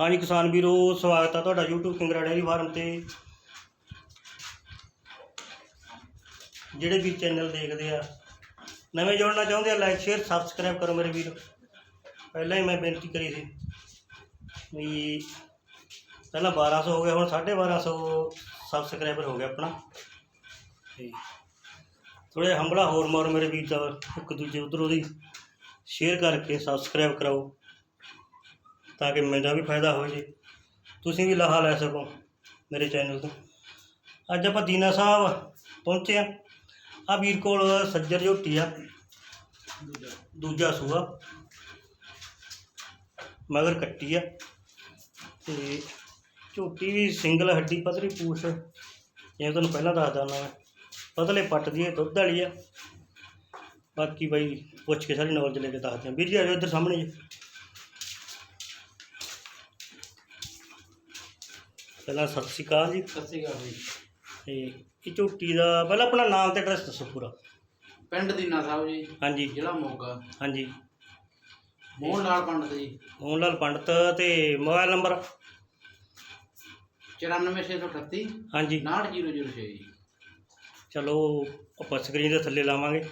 ਹਾਂਜੀ ਕਿਸਾਨ ਵੀਰੋ, ਸਵਾਗਤ ਆ ਤੁਹਾਡਾ YouTube ਕਿੰਗਰਾ ਡੇਅਰੀ ਫਾਰਮ ਤੇ। ਜਿਹੜੇ ਵੀ ਚੈਨਲ ਦੇਖਦੇ ਆ, ਨਵੇਂ ਜੁੜਨਾ ਚਾਹੁੰਦੇ ਆ ਲਾਈਕ ਸ਼ੇਅਰ ਸਬਸਕ੍ਰਾਈਬ ਕਰੋ ਮੇਰੇ ਵੀਰ। ਪਹਿਲਾਂ ਹੀ ਮੈਂ ਬੇਨਤੀ ਕਰੀ ਸੀ ਵੀ ਪਹਿਲਾਂ 1200 ਹੋ ਗਿਆ, ਹੁਣ 1250 ਸਬਸਕ੍ਰਾਈਬਰ ਹੋ ਗਿਆ ਆਪਣਾ। ਤੇ ਥੋੜੇ ਹੰਬਲਾ ਹੋਰ ਮਾਰੋ ਮੇਰੇ ਵੀਰ ਦਾ, ਇੱਕ ਦੂਜੇ ਉਧਰੋਂ ਦੀ। ਸ਼ੇਅਰ ਕਰਕੇ ਸਬਸਕ੍ਰਾਈਬ ਕਰਾਓ। ਤਾਂ ਕਿ ਮੇਰਾ ਵੀ ਫਾਇਦਾ ਹੋ ਜੇ। ਤੁਸੀਂ ਵੀ ਲਾਹਾ ਲੈ ਸਕੋ ਮੇਰੇ ਚੈਨਲ ਤੋਂ। ਅੱਜ ਆਪਾਂ ਦੀਨਾ ਸਾਹਿਬ ਪਹੁੰਚੇ ਆ ਆ ਵੀਰ ਕੋਲ ਸੱਜਰ ਝੋਟੀ ਆ। ਦੂਜਾ ਸੂਆ। ਮਗਰ ਕੱਟੀ ਆ। ਤੇ ਝੋਟੀ ਵੀ ਸਿੰਗਲ ਹੱਡੀ ਪਤਲੀ ਪੂਛ। ਜਿਵੇਂ ਤੁਹਾਨੂੰ ਪਹਿਲਾਂ ਦੱਸਦਾ ਹੁੰਦਾ ਮੈਂ। ਪਤਲੇ ਪੱਟ ਦੀ ਦੁੱਧ ਵਾਲੀ ਆ। ਬਾਕੀ ਬਾਈ ਪੁੱਛ ਕੇ ਸਾਰੀ ਨੌਲੇਜ ਲੈ ਕੇ ਦੱਸਦੇ ਆ। ਵੀਰ ਜੀ ਆ ਜਾਓ ਇੱਧਰ ਸਾਹਮਣੇ ਜੀ। ਪਹਿਲਾਂ ਸਤਿ ਸ਼੍ਰੀ ਅਕਾਲ ਜੀ। ਸਤਿ ਸ਼੍ਰੀ ਅਕਾਲ ਜੀ। ਤੇ ਇਹ ਝੋਟੀ ਦਾ ਪਹਿਲਾਂ ਆਪਣਾ ਨਾਮ ਤੇ ਐਡਰੈਸ ਦੱਸੋ ਪੂਰਾ। ਪਿੰਡ ਦੀਨਾ ਸਾਹਿਬ ਜੀ। ਹਾਂਜੀ। ਜ਼ਿਲ੍ਹਾ ਮੋਗਾ। ਹਾਂਜੀ। ਮੋਹਨ ਲਾਲ ਪੰਡਤ ਜੀ। ਮੋਹਨ ਲਾਲ ਪੰਡਤ ਤੇ ਮੋਬਾਈਲ ਨੰਬਰ? 94638 ਹਾਂਜੀ। 69006 ਜੀ। ਚਲੋ ਆਪਾਂ ਸਕਰੀਨ ਦੇ ਥੱਲੇ ਲਾਵਾਂਗੇ।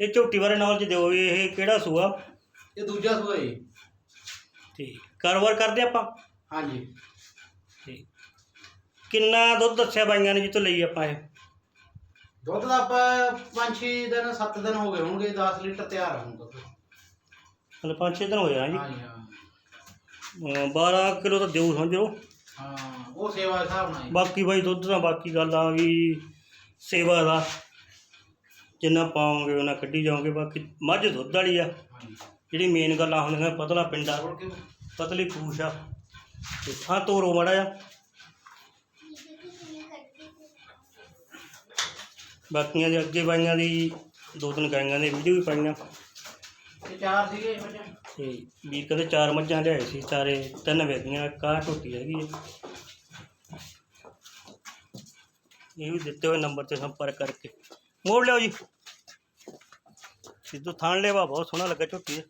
ਇਹ ਝੋਟੀ ਬਾਰੇ ਨੌਲੇਜ ਦਿਓ ਵੀ ਇਹ ਕਿਹੜਾ ਸੂਆ? ਇਹ ਦੂਜਾ ਸੂਆ ਜੀ। ਤੇ ਕਾਰੋਬਾਰ ਕਰਦੇ ਆਪਾਂ? ਹਾਂਜੀ। ਕਿੰਨਾ ਦੁੱਧ ਦੱਸਿਆ ਬਾਈਆਂ ਨੇ ਜਿੱਥੋਂ ਲਈ ਆਪਾਂ ਇਹ? ਦੁੱਧ ਦਾ ਆਪਾਂ 5-6 ਦਿਨ 7 ਦਿਨ ਹੋ ਗਏ ਹੋਣਗੇ 10 ਲੀਟਰ ਤਿਆਰ ਦੁੱਧ। ਮਤਲਬ ਪੰਜ ਛੇ ਦਿਨ ਹੋਏ ਆ ਜੀ? ਹਾਂਜੀ ਹਾਂ। ਅਮ 12 ਕਿਲੋ ਤਾਂ ਦਿਓ ਸਮਝੋ ਹਾਂ ਉਹ ਸੇਵਾ ਦੇ ਹਿਸਾਬ ਨਾਲ ਜੀ ਬਾਕੀ ਬਾਈ ਦੁੱਧ ਦਾ ਬਾਕੀ ਗੱਲ ਆ ਵੀ ਸੇਵਾ ਦਾ। ਜਿੰਨਾ ਪਾਓਗੇ ਉਹਨਾਂ ਕੱਢੀ ਜਾਓਗੇ ਬਾਕੀ ਮੱਝ ਦੁੱਧ ਵਾਲੀ ਆ। ਹਾਂਜੀ। ਜਿਹੜੀ ਮੇਨ ਗੱਲਾਂ ਹੁੰਦੀਆਂ ਪਤਲਾ ਪਿੰਡਾ ਹੋਰ ਪਤਲੀ ਪੂਛ ਆ। ਤੇ ਥਾਂ ਤੋਰੋ ਮੜਾ ਆ ਬਾਕੀਆਂ ਦੇ ਅੱਗੇ ਬਾਈਆਂ ਦੀ ਦੋ ਤਿੰਨ ਗਾਈਆਂ ਦੇ ਵੀਡੀਓ ਵੀ ਪਾਈਆਂ। ਇਹ ਚਾਰ ਸੀਗੇ ਬੱਚਾ ਤੇ ਵੀਰ ਕਹਿੰਦੇ ਚਾਰ ਮੱਝਾਂ ਲਿਆਏ ਸੀ ਚਾਰੇ ਤਿੰਨ ਵੇਚੀਆਂ ਕਾਹ ਝੋਟੀ ਹੈਗੀ ਹੈ ਇਹ ਵੀ ਦਿੱਤੇ ਹੋਏ ਨੰਬਰ ਤੇ ਸੰਪਰਕ ਕਰਕੇ। ਮੋੜ ਲਿਓ ਜੀ। ਸਿੱਧੂ ਥਾਣ ਲੈਵਾ ਬਹੁਤ ਸੋਹਣਾ ਲੱਗਾ ਝੋਟੀ ਦਾ।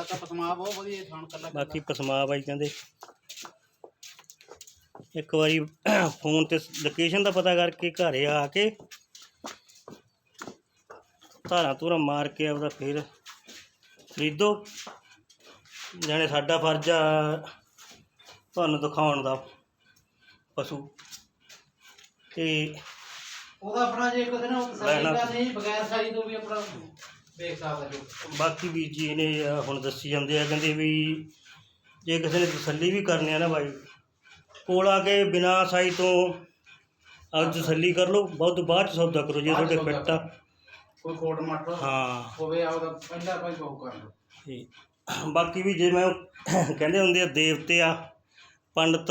ਤਾਂ ਪਸਮਾ ਬਹੁਤ ਵਧੀਆ ਥਾਣ ਕੱਲਾ ਬਾਕੀ ਪਸਮਾ ਬਾਈ ਕਹਿੰਦੇ। ਇੱਕ ਵਾਰੀ ਫੋਨ ਤੇ ਲੋਕੇਸ਼ਨ ਦਾ ਪਤਾ ਕਰਕੇ ਘਰੇ ਆ ਕੇ ਧਾਰਾਂ ਧੂਰਾਂ ਮਾਰ ਕੇ ਆਪਦਾ ਫਿਰ ਖਰੀਦੋ। ਜਾਣੇ ਸਾਡਾ ਫਰਜ਼ ਆ ਤੁਹਾਨੂੰ ਦਿਖਾਉਣ ਦਾ ਪਸ਼ੂ। ਤੇ ਉਹਦਾ ਆਪਣਾ ਜੇ ਕਿਸੇ ਨੇ ਤਸੱਲੀ ਲੈਣਾ। ਕਰਨੀ ਬਗੈਰ ਸਾਈ ਤੋਂ ਵੀ ਆਪਣਾ ਦੇਖ ਸਕਦਾ ਜੋ। ਬਾਕੀ ਵੀ ਜੀ ਨੇ ਹੁਣ ਦੱਸੀ ਜਾਂਦੇ ਆ ਕਹਿੰਦੇ ਵੀ ਜੇ ਕਿਸੇ ਨੇ ਤਸੱਲੀ ਵੀ ਕਰਨੀ ਆ ਨਾ ਬਾਈ ਕੋਲ ਆ ਕੇ ਬਿਨਾ ਸਾਈ ਤੋਂ ਆਪ ਤਸੱਲੀ ਕਰ ਲਓ। ਬਹੁਤ ਬਾਅਦ ਚ ਸੌਦਾ ਕਰੋ ਜੇ ਬਾਅਦ 'ਚ ਤੁਹਾਡੇ ਸੌਦਾ ਫਿੱਟ ਆ। ਕੋਈ ਕੋਟ ਮੱਟ ਹਾਂ। ਹੋਵੇ ਆਪਦਾ ਪਹਿਲਾਂ ਕੋਈ ਕਹੂ ਕਰ ਲਓ। ਤੇ ਬਾਕੀ ਵੀ ਜੇ ਮੈਂ ਕਹਿੰਦੇ ਹੁੰਦੇ ਆ ਦੇਵਤੇ ਆ ਪੰਡਤ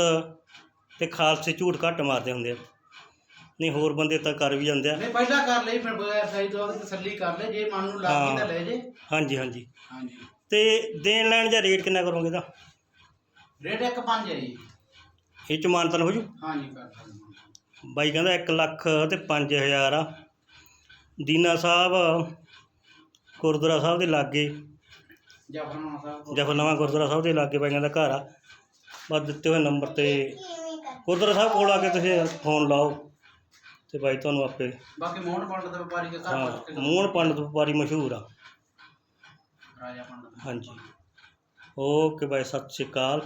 ਤੇ ਖਾਲਸੇ ਝੂਠ ਘੱਟ ਮਾਰਦੇ ਹੁੰਦੇ ਆ। ਨਹੀਂ ਹੋਰ ਬੰਦੇ ਤਾਂ ਕਰ ਵੀ ਜਾਂਦੇ ਆ। ਨਹੀਂ ਪਹਿਲਾਂ ਕਰ ਲਈ ਫਿਰ ਬਗੈਰ ਸਾਈ ਤੋਂ ਉਹਦੀ ਤਸੱਲੀ ਕਰ ਲੈ। ਜੇ ਮਨ ਨੂੰ ਲੱਗ ਗਈ ਤਾਂ ਲੈ ਜੇ। ਹਾਂਜੀ ਹਾਂਜੀ। ਹਾਂਜੀ। ਤੇ ਦੇਣ ਲੈਣ ਦਾ ਰੇਟ ਕਿੰਨਾ ਕਰੋਗੇ ਦਾ ਰੇਟ ਇੱਕ ਪੰਜ ਹੈ ਜੀ। ਇਹ ਚ ਮਾਨਤਨ ਹੋ ਜੂ? ਹਾਂਜੀ ਕਰ ਸਕਦੇ। ਬਾਈ ਕਹਿੰਦਾ 1 ਲੱਖ ਤੇ 5000 ਆ। ਦੀਨਾ ਸਾਹਿਬ ਗੁਰਦੁਆਰਾ ਸਾਹਿਬ ਦੇ ਲਾਗੇ। ਜਫਰਨਾਮਾ ਸਾਹਿਬ ਜਫਰਨਾਮਾ ਗੁਰਦੁਆਰਾ ਸਾਹਿਬ ਦੇ ਲਾਗੇ ਬਾਈ ਕਹਿੰਦਾ ਘਰ ਆ। ਬਸ ਦਿੱਤੇ ਹੋਏ ਨੰਬਰ ਤੇ। ਗੁਰਦੁਆਰਾ ਸਾਹਿਬ ਕੋਲ ਆ ਕੇ ਤੁਸੀਂ ਫੋਨ ਲਾਓ ਤੇ ਬਾਈ ਤੁਹਾਨੂੰ ਆਪੇ ਬਾਕੀ ਮੋਹਨ ਪੰਡਤ ਦੇ ਵਪਾਰੀ ਦੇ ਘਰ ਹਾਂ ਮੂਹਣ ਪੰਡਤ ਵਪਾਰੀ ਮਸ਼ਹੂਰ ਆ। ਰਾਜਾ ਪੰਡਤ। ਹਾਂਜੀ। ਓਕੇ ਬਾਈ ਸਤਿ ਸ਼੍ਰੀ ਅਕਾਲ।